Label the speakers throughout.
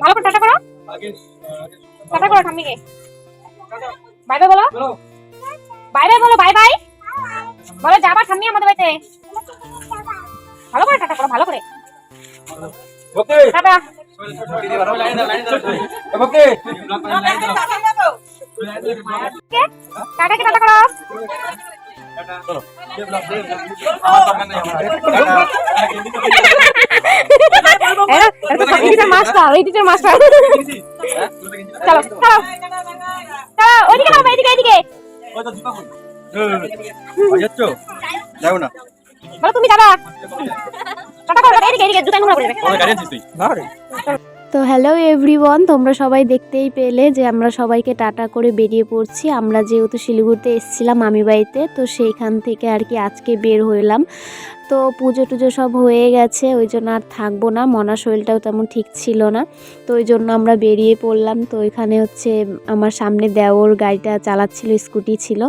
Speaker 1: ভালো করে টাটা করো। টাটা করো ঠাম্মিকে। বাই বাই বলো। বাই বাই বলো বাই বাই বলো, যাবা ঠাম্মি আমাদের বাড়িতে। ভালো করে টাটা করো, ভালো করে। টাটা। টাটাকে টাটা করো। মাস্টার ওই টিচার মাস্টার চলো চলো চলো ওইদিকে নাও এইদিকে
Speaker 2: যাচ্ছ যাও না।
Speaker 1: তুমি যাবা? টাটা করো জুতা নোংরা করে দেবে
Speaker 2: গাড়ি তুই? না রে।
Speaker 3: তো হ্যালো এভরিওয়ান তোমরা সবাই দেখতেই পেলে যে আমরা সবাইকে টাটা করে বেরিয়ে পড়ছি। আমরা যেহেতু শিলিগুড়িতে এসেছিলাম আমি বাড়িতে তো সেইখান থেকে আর কি আজকে বের হইলাম। তো পুজো টুজো সব হয়ে গেছে, ওই জন্য আর থাকব না। মনা শরীরটাও তেমন ঠিক ছিল না। তো ওই জন্য আমরা বেরিয়ে পড়লাম। তো এখানে হচ্ছে আমার সামনে দেওর গাড়িটা চালাচ্ছিল, স্কুটি ছিল।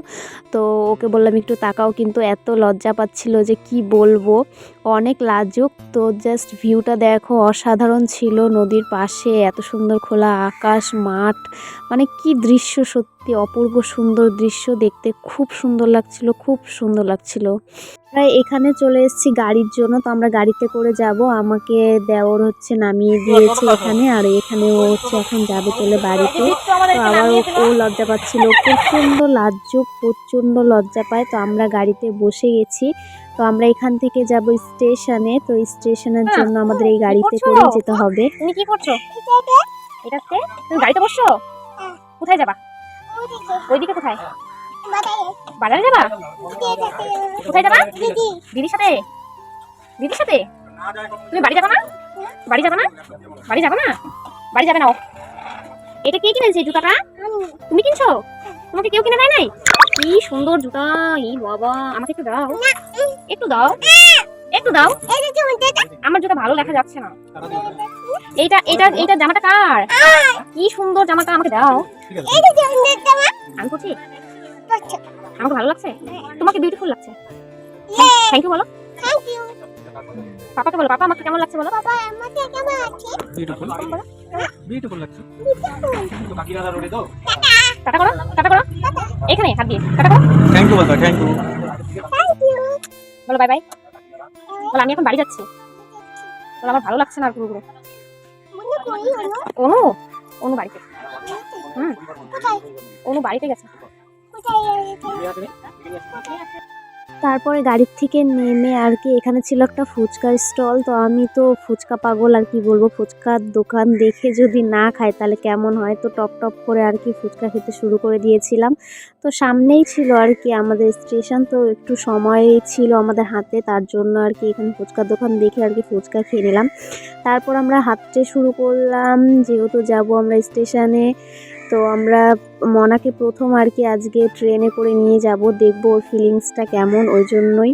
Speaker 3: তো ওকে বললাম, একটু তাকাও। কিন্তু এত লজ্জা পাচ্ছিল যে কি বলব? অনেক লাজুক। তো জাস্ট ভিউটা দেখো, অসাধারণ ছিল নদীর পাশে। এত সুন্দর খোলা আকাশ, মাঠ। মানে কি দৃশ্য সত্যি, অপূর্ব সুন্দর দৃশ্য দেখতে। খুব সুন্দর লাগছিল, খুব সুন্দর লাগছিল। প্রায় এখানে চলে এসেছি গাড়ির জন্য। তো আমরা গাড়িতে করে যাব। আমাকে দেওর হচ্ছে নামিয়ে দিয়েছে এখানে। আর এখানে ও হচ্ছে এখন যাবে চলে বাড়িতে। তো আবার ও- লজ্জা পাচ্ছিল। প্রচণ্ড লাজ্জুক প্রচণ্ড লজ্জা পায়। তো আমরা গাড়িতে বসে গেছি। তো আমরা এখান থেকে যাব স্টেশনে। তো স্টেশনের জন্য আমাদের এই গাড়িতে করে যেতে হবে।
Speaker 1: তুমি কি করছ? এটাতে তুমি গাড়িতে বসছো? কোথায় যাবা? ওইদিকে কোথায়? বাজারে যাবা? কোথায় যাবা? দিদির সাথে? দিদির সাথে? তুমি বাড়ি যাবা না? বাড়ি যাবা না? বাড়ি যাবা না? বাড়ি যাবে না এটা কে কিনেছে জুতাটা? তুমি কিনছো? তোমাকে কেউ কিনে দেয় নাই? কি সুন্দর জুতা ই বাবা। আমাকে একটু দাও। একটু দাও। একটু দাও। আমার জুতা ভালো দেখা যাচ্ছে না। এইটা এইটা এইটা জামাটা কার? কি সুন্দর জামাটা আমাকে দাও। আমি করছি আমাকে ভালো লাগছে? তোমাকে বিউটিফুল লাগছে? থ্যাংক ইউ বলো। পাপাকে বলো পাপা আমাকে কেমন লাগছে বলো?
Speaker 2: বিউটিফুল বিউটিফুল লাগছে? রোডে তো।
Speaker 1: টাটা। করো টাটা করো। এখানে হাত দিয়ে টাটা করো।
Speaker 2: থ্যাংক ইউ বলো থ্যাংক ইউ
Speaker 1: বলো বাই বাই বলো আমি এখন বাড়ি যাচ্ছি। বলো আমার ভালো লাগছে না আর পুরোপুরো অনু অনু বাড়িতে। হুম। অনু বাড়িতে গেছে।
Speaker 3: তারপরে গাড়ির থেকে নেমে আর কি, এখানে ছিল একটা ফুচকার স্টল, তো আমি তো ফুচকা পাগল আর কি বলব, ফুচকার দোকান দেখে যদি না খাই তাহলে কেমন হয়? তো টপ টপ করে আর কি ফুচকা খেতে শুরু করে দিয়েছিলাম। তো সামনেই ছিল আর কি আমাদের স্টেশন, তো একটু সময় ছিল আমাদের হাতে, তার জন্য আর কি এখানে ফুচকার দোকান দেখে আর কি ফুচকা খেয়ে নিলাম। তারপর আমরা হাঁটতে শুরু করলাম, যেহেতু যাব আমরা স্টেশনে তো আমরা মনাকে প্রথম আর কি আজকে ট্রেনে করে নিয়ে যাব দেখব ওর ফিলিংসটা কেমন ওই জন্যই।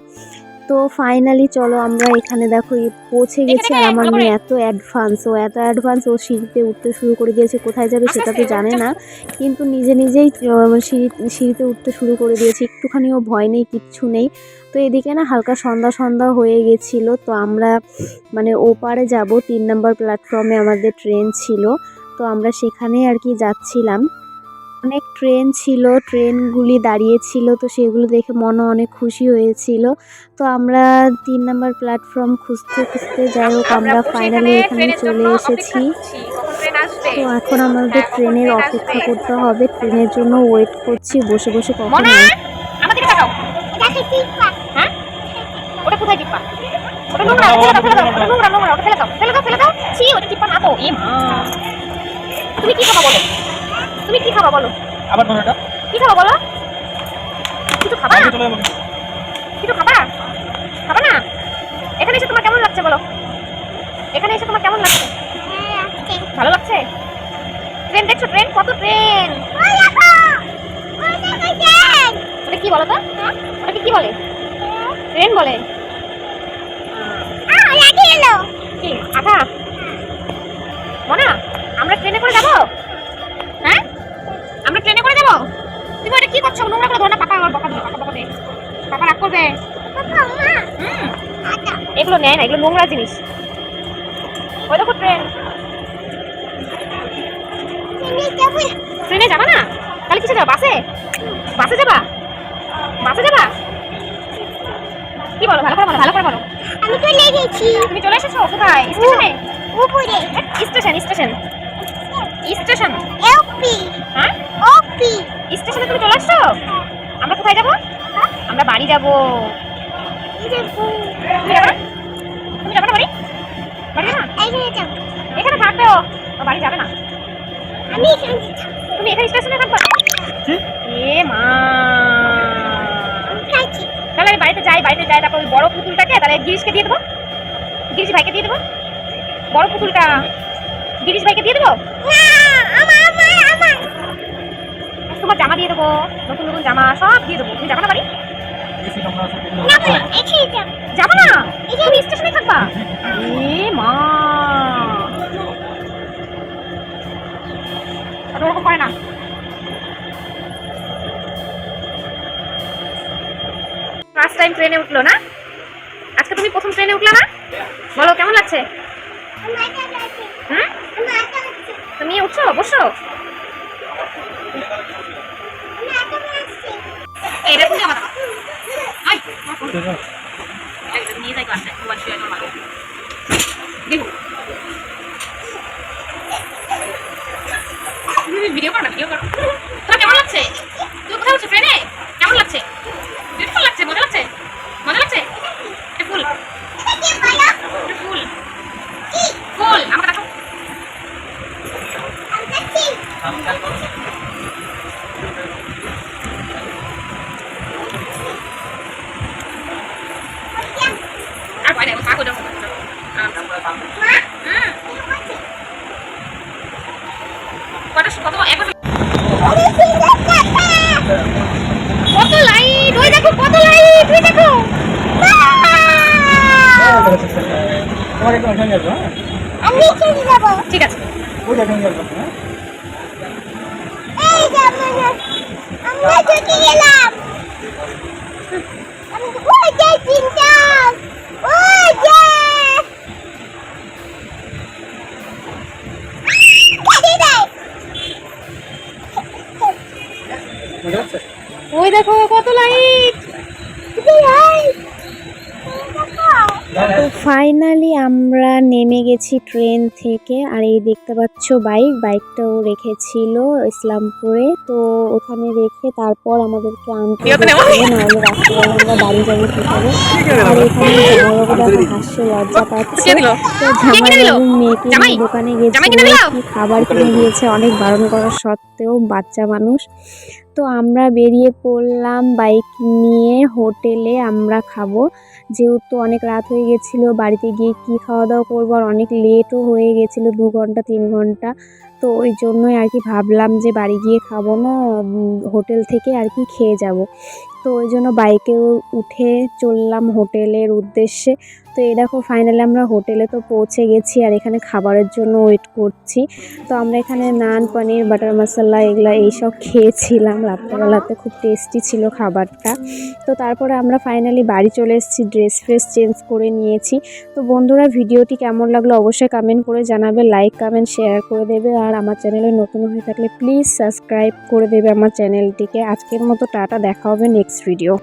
Speaker 3: তো ফাইনালি চলো আমরা এখানে দেখো এই পৌঁছে গেছি আর আমার মেয়ে এত অ্যাডভান্স ও এত অ্যাডভান্স ও সিঁড়িতে উঠতে শুরু করে দিয়েছে কোথায় যাবে সেটা তো জানে না। কিন্তু নিজে নিজেই সিঁড়ি সিঁড়িতে উঠতে শুরু করে দিয়েছে একটুখানিও ভয় নেই কিচ্ছু নেই। তো এদিকে না হালকা সন্ধ্যা সন্ধ্যা হয়ে গেছিল তো আমরা মানে ওপারে যাব তিন নম্বর প্ল্যাটফর্মে আমাদের ট্রেন ছিল। তো আমরা সেখানে আর কি যাচ্ছিলাম। অনেক ট্রেন ছিল ট্রেনগুলি দাঁড়িয়েছিল তো সেগুলো দেখে মনে অনেক খুশি হয়েছিল। তো আমরা তিন নম্বর প্ল্যাটফর্ম খুঁজতে খুঁজতে যাই হোক আমরা ফাইনালি এখানে চলে এসেছি। তো এখন আমাদের ট্রেনের অপেক্ষা করতে হবে ট্রেনের জন্য ওয়েট করছি বসে বসে কখন
Speaker 1: হ্যাঁ? ওটা কোথায় টিপা ওটা নোংরা ওটা ফেলে দাও ওটা নোংরা নোংরা ওটা ফেলে দাও ফেলে দাও ফেলে দাও। ছি ওটা টিপা না তো এ মা। তুমি কি খাবা বলো? তুমি কি খাবা বলো?
Speaker 2: আবার কোনটা
Speaker 1: কি খাবা বলো? কিছু খাবা? কিছু খাবা? খাবা না? এখানে এসে তোমার কেমন লাগছে বলো? এখানে এসে তোমার কেমন লাগছে? ভালো লাগছে? ট্রেন দেখছ? ট্রেন? কত ট্রেন? ওটা কি বলো তো? ওটাকে কি বলে? ট্রেন বলে? কি আঠা এগুলো নোংরা জিনিস। ওই দেখো ট্রেন ট্রেনে যাবা না? তাহলে কিসে যাবা? বাসে? বাসে যাবা? বাসে যাবা? কি বলো? ভালো করে বলো ভালো করে বলো।
Speaker 4: আমি তো লেগেছি।
Speaker 1: তুমি চলে এসেছ? কোথায়? স্টেশনে?
Speaker 4: উপরে।
Speaker 1: Station station. স্টেশন।
Speaker 4: এলপি
Speaker 1: হ্যাঁ?
Speaker 4: ওপি
Speaker 1: স্টেশনে তুমি চলে আসছো আমরা কোথায় যাব? আমরা বাড়ি যাব? তুমি যাবে না বাড়ি? বাড়ি না?
Speaker 4: এখানে
Speaker 1: থাকবে ও? বাড়ি যাবে না?
Speaker 4: আমি
Speaker 1: তুমি এখানে স্টেশনে থাকবে? এ মা। তাহলে আমি বাড়িতে যাই বাড়িতে যাই তারপর ওই বড় পুতুলটাকে তাহলে গিরিশকে দিয়ে দেবো? গিরিশ ভাইকে দিয়ে দেবো? বড় পুতুলটা গিরিশ ভাইকে দিয়ে দেবো? তোমার জামা দিয়ে দেবো নতুন নতুন জামা সব দিয়ে দেবো। তুমি যাবে না বাড়ি? যাবে না। এই যে স্টেশনে থাকবা। এ মা। ওরকম করে না। ফার্স্ট টাইম ট্রেনে উঠল না? আজকে তুমি প্রথম ট্রেনে উঠলা না? বলো কেমন লাগছে? তুমি উঠছো বসো। এটা তুমি আমার আই একদম নিয়ে যাই ক্লাসে তোমার শুয়ে দেখো ভিডিও করো ভিডিও করো। তোমার কেমন লাগছে? তুমি কোথায় উঠছো ট্রেনে যাও কত লাইট ওই দেখো কত লাইট ওই দেখো
Speaker 2: হ্যাঁ
Speaker 4: আমি চলে যাব
Speaker 1: ঠিক আছে
Speaker 2: ওই হ্যাঁ
Speaker 4: এই যে চলে গেলাম আমি ওই যে চিন্তা ওই
Speaker 1: ওই দেখো কত লাইট।
Speaker 3: তো ফাইনালি আমরা নেমে গেছি ট্রেন থেকে আর এই দেখতে পাচ্ছ বাইক বাইকটাও রেখেছিল ইসলামপুরে। তো ওখানে রেখে তারপর আমাদেরকে আনতে নাহলে রাত্রিবেলা আমরা বাড়ি যাব কি করে? আর এখানে জামাইবাবু হাসছে লজ্জা পাচ্ছে। তো জামাইবাবু মেয়েকে দোকানে? কি খাবার কিনে দিয়েছে অনেক বারণ করা সত্ত্বেও বাচ্চা মানুষ। তো আমরা বেরিয়ে পড়লাম বাইক নিয়ে হোটেলে আমরা খাব। যেহেতু অনেক রাত হয়ে গেছিল, বাড়িতে গিয়ে কি খাওয়া দাওয়া করব আর অনেক লেটও হয়ে গেছিল, দু ঘণ্টা, তিন ঘণ্টা। তো ওই জন্যই আর কি ভাবলাম যে বাড়ি গিয়ে খাব না হোটেল থেকে আর কি খেয়ে যাব। তো ওই জন্য বাইকেও উঠে চললাম হোটেলের উদ্দেশ্যে। তো এই দেখো ফাইনালি আমরা হোটেলে তো পৌঁছে গেছি আর এখানে খাবারের জন্য ওয়েট করছি। তো আমরা এখানে নান, পনির বাটার মশলা এগুলো এইসব খেয়েছিলাম। রাত্রেবেলাতে খুব টেস্টি ছিল খাবারটা। তো তারপরে আমরা ফাইনালি বাড়ি চলে এসেছি ড্রেস ফ্রেস চেঞ্জ করে নিয়েছি। তো বন্ধুরা, ভিডিওটি কেমন লাগল অবশ্যই কমেন্ট করে জানাবে লাইক কমেন্ট শেয়ার করে দেবে। আর আমার চ্যানেলে নতুন হয়ে থাকলে প্লিজ সাবস্ক্রাইব করে দেবে আমার চ্যানেলটিকে আজকের মতো টাটা, দেখা হবে নেক্সট ভিডিও